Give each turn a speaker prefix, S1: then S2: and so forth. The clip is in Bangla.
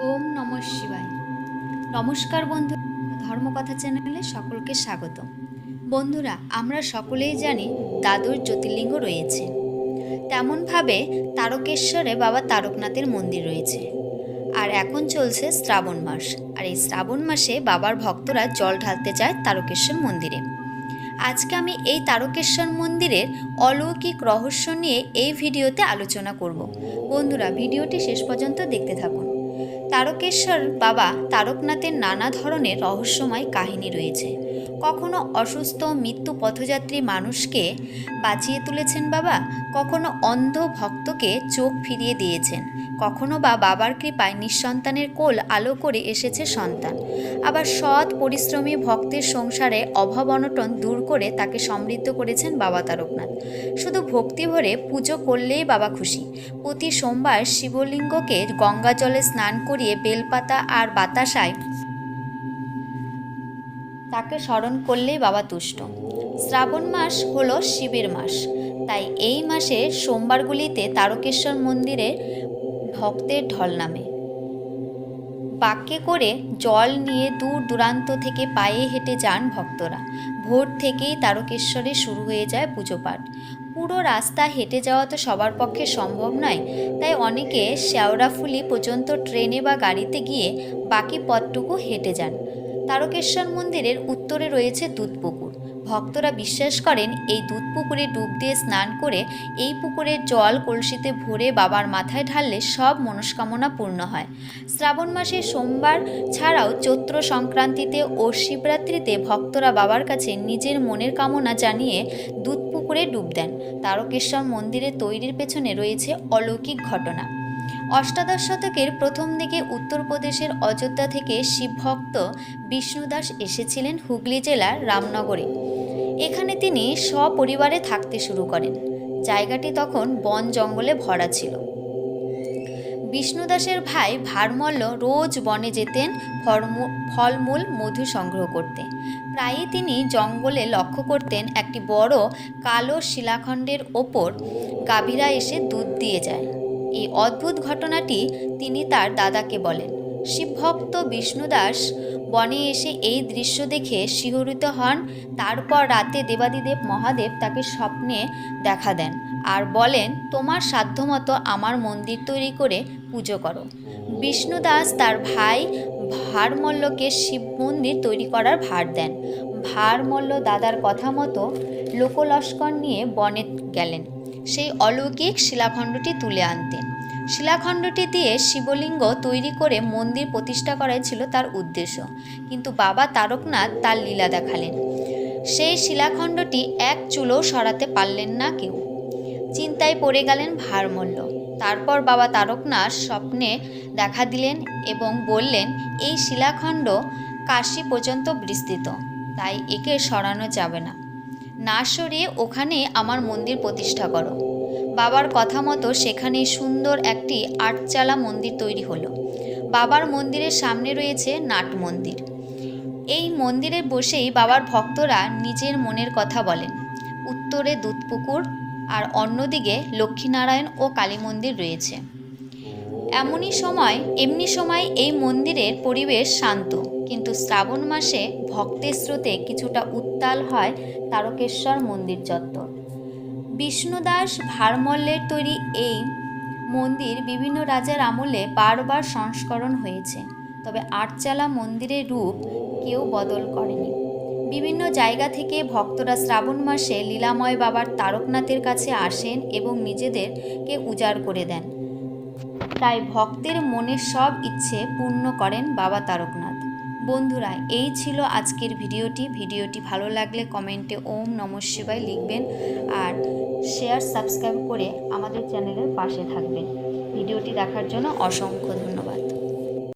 S1: ওম নম শিবায়। নমস্কার বন্ধু, ধর্মকথা চ্যানেলে সকলকে স্বাগত। বন্ধুরা, আমরা সকলেই জানি দাদুর জ্যোতির্লিঙ্গ রয়েছে। তেমনভাবে তারকেশ্বরে বাবা তারকনাথের মন্দির রয়েছে। আর এখন চলছে শ্রাবণ মাস। আর এই শ্রাবণ মাসে বাবার ভক্তরা জল ঢালতে যায় তারকেশ্বর মন্দিরে। আজকে আমি এই তারকেশ্বর মন্দিরের অলৌকিক রহস্য নিয়ে এই ভিডিওতে আলোচনা করব। বন্ধুরা, ভিডিওটি শেষ পর্যন্ত দেখতে থাকুন। তারকেশ্বর বাবা তারকনাথের নানা ধরনের রহস্যময় কাহিনী রয়েছে। কখনো অসুস্থ, মৃত্যু পথযাত্রী মানুষকে বাঁচিয়ে তুলেছেন বাবা? কখনো অন্ধ ভক্তকে চোখ ফিরিয়ে দিয়েছেন, কখনো বা বাবার কৃপায় নিঃসন্তানের কোল আলো করে এসেছে সন্তান। আবার সৎ পরিশ্রমী ভক্তের সংসারে অভাব অনটন দূর করে তাকে সমৃদ্ধ করেছেন বাবা তারকনাথ। শুধু ভক্তি ভরে পুজো করলেই বাবা খুশি। প্রতি সোমবার শিবলিঙ্গকে গঙ্গা জলে স্নান করিয়ে বেলপাতা আর বাতাসায় তাকে স্মরণ করলেই বাবা তুষ্ট। শ্রাবণ মাস হলো শিবের মাস। তাই এই মাসে সোমবারগুলিতে তারকেশ্বর মন্দিরে ভক্তের ঢল নামে। বাক্যে করে জল নিয়ে দূর দূরান্ত থেকে পায়ে হেঁটে যান ভক্তরা। ভোর থেকেই তারকেশ্বরে শুরু হয়ে যায় পুজো পাঠ পুরো রাস্তা হেঁটে যাওয়া তো সবার পক্ষে সম্ভব নয়, তাই অনেকে শেওড়াফুলি পর্যন্ত ট্রেনে বা গাড়িতে গিয়ে বাকি পথটুকু হেঁটে যান। তারকেশ্বর মন্দিরের উত্তরে রয়েছে দুধপুকুর। ভক্তরা বিশ্বাস করেন, এই দুধ পুকুরে ডুব দিয়ে স্নান করে এই পুকুরের জল কলসিতে ভরে বাবার মাথায় ঢাললে সব মনস্কামনা পূর্ণ হয়। শ্রাবণ মাসে সোমবার ছাড়াও চৈত্র সংক্রান্তিতে ও শিবরাত্রিতে ভক্তরা বাবার কাছে নিজের মনের কামনা জানিয়ে দুধ পুকুরে ডুব দেন। তারকেশ্বর মন্দিরের তৈরির পেছনে রয়েছে অলৌকিক ঘটনা। অষ্টাদশ শতকের প্রথম দিকে উত্তরপ্রদেশের অযোধ্যা থেকে শিবভক্ত বিষ্ণুদাস এসেছিলেন হুগলি জেলার রামনগরে। এখানে তিনি সপরিবারে থাকতে শুরু করেন। জায়গাটি তখন বন জঙ্গলে ভরা ছিল। বিষ্ণুদাসের ভাই ভারমল্ল রোজ বনে যেতেন ফলমূ- ফলমূল, মধু সংগ্রহ করতে। প্রায়ই তিনি জঙ্গলে লক্ষ্য করতেন একটি বড় কালো শিলাখণ্ডের ওপর গাভীরা এসে দুধ দিয়ে যায়। এই অদ্ভুত ঘটনাটি তিনি তার দাদাকে বলেন। শিবভক্ত বিষ্ণুদাস বনে এসে এই দৃশ্য দেখে শিহরিত হন। তারপর রাতে দেবাদিদেব মহাদেব তাকে স্বপ্নে দেখা দেন আর বলেন, তোমার সাধ্যমতো আমার মন্দির তৈরি করে পুজো করো। বিষ্ণুদাস তার ভাই ভারমল্লকে শিব মন্দির তৈরি করার ভার দেন। ভারমল্ল দাদার কথা মতো লোকলস্কর নিয়ে বনে গেলেন। সেই অলৌকিক শিলাখণ্ডটি তুলে আনতেন। শিলাখণ্ডটি দিয়ে শিবলিঙ্গ তৈরি করে মন্দির প্রতিষ্ঠা করাই ছিল তার উদ্দেশ্য। কিন্তু বাবা তারকনাথ তার লীলা দেখালেন। সেই শিলাখণ্ডটি এক চুলো সরাতে পারলেন না কেউ। চিন্তায় পড়ে গেলেন ভারমল্ল। তারপর বাবা তারকনাথ স্বপ্নে দেখা দিলেন এবং বললেন, এই শিলাখণ্ড কাশি পর্যন্ত বিস্তৃত, তাই একে সরানো যাবে না। না সরিয়ে ওখানে আমার মন্দির প্রতিষ্ঠা করো। বাবার কথা মতো সেখানে সুন্দর একটি আটচালা মন্দির তৈরি হলো। বাবার মন্দিরের সামনে রয়েছে নাট মন্দির। এই মন্দিরে বসেই বাবার ভক্তরা নিজের মনের কথা বলেন। উত্তরে দুধপুকুর আর অন্যদিকে লক্ষ্মীনারায়ণ ও কালী মন্দির রয়েছে। এমনই সময়, এমনি সময় এই মন্দিরের পরিবেশ শান্ত। কিন্তু শ্রাবণ মাসে ভক্তের স্রোতে কিছুটা উত্তাল হয় তারকেশ্বর মন্দির চত্বর। বিষ্ণুদাস ভারমল্লের তৈরি এই মন্দির বিভিন্ন রাজার আমলে বারবার সংস্করণ হয়েছে। তবে আটচালা মন্দিরের রূপ কেউ বদল করেনি। বিভিন্ন জায়গা থেকে ভক্তরা শ্রাবণ মাসে লীলাময় বাবার তারকনাথের কাছে আসেন এবং নিজেদেরকে উজাড় করে দেন। তাই ভক্তের মনের সব ইচ্ছে পূর্ণ করেন বাবা তারকনাথ। বন্ধুরা, এই ছিল আজকের ভিডিওটি। ভিডিওটি ভালো লাগলে কমেন্টে ওম নম শিবায় লিখবেন আর শেয়ার, সাবস্ক্রাইব করে আমাদের চ্যানেলের পাশে থাকবেন। ভিডিওটি দেখার জন্য অসংখ্য ধন্যবাদ।